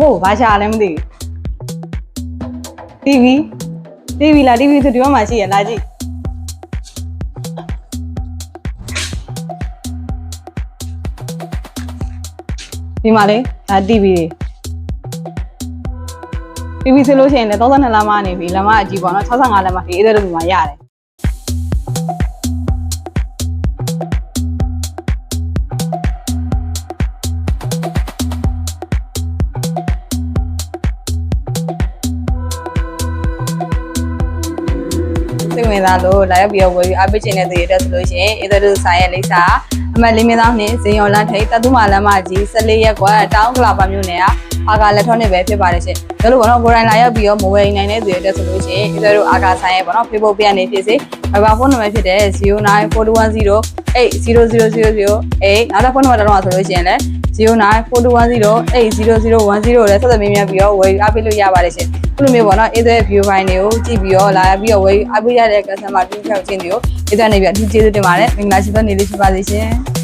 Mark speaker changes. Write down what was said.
Speaker 1: ဟိုဘာရှာလဲမသိဘူး TV TV လား TV ဆိုဒီဘက်မှာရှိရလာကြည့်ဒီမှာလေဒါ TV တွေ TV ဆိုလို့ရှိရင်လည်း32လမ်းမနေပြီလမ်းမအကြီးပေါ့နော်65လမ်းမဒီအဲ့ဒါလိုမှာရတယ် စိတ်ဝင်စားလို့လာရောက်ပြီးတော့ဝယ်ပြီးအားပေးခြင်းတဲ့သူတွေတက်ဆိုလို့ရှိရင်အဲ့ဒါလိုဆိုင်ရဲ့လိပ်စာအမှတ်လေးမြင်းသောနှင့်ဇင်ယော်လန်းထိတ်တတုမာလမ်းမကြီး14ရက်ကွာတောင်းကလာပါမြို့နယ်ကအာကာလက်ထောနဲ့ပဲဖြစ်ပါတယ်ရှင်ဒါလို့ပေါ့နော်ကိုရိုင်းလာရောက်ပြီးတော့မိုဘိုင်းနိုင်တဲ့သူတွေတက်ဆိုလို့ရှိရင်အဲ့ဒါလိုအာကာဆိုင်ရဲ့ပေါ့နော် Facebook ပြန်နေဖြစ်စေ Viber ဖုန်းနံပါတ်ဖြစ်တဲ့0941080008နောက်တစ်ဖုန်းနံပါတ်တော့ဆိုလို့ရှိရင်လည်း 0941080010လည်းဆက်သွယ်မြင်းမြတ်ပြီးတော့ဝယ်အားပေးလို့ရပါတယ်ရှင်ခုလိုမျိုးပေါ့နော်အဲ့ဒါ view file တွေကိုကြည့်ပြီးတော့လာပြီးတော့ဝယ်အားပေးရတဲ့ customer တူချောက်ချင်းတွေကိုအဲ့ဒါနေပြီးအထူးကျေးဇူးတင်ပါတယ်မင်္ဂလာရှိသောနေ့လေးဖြစ်ပါစေရှင်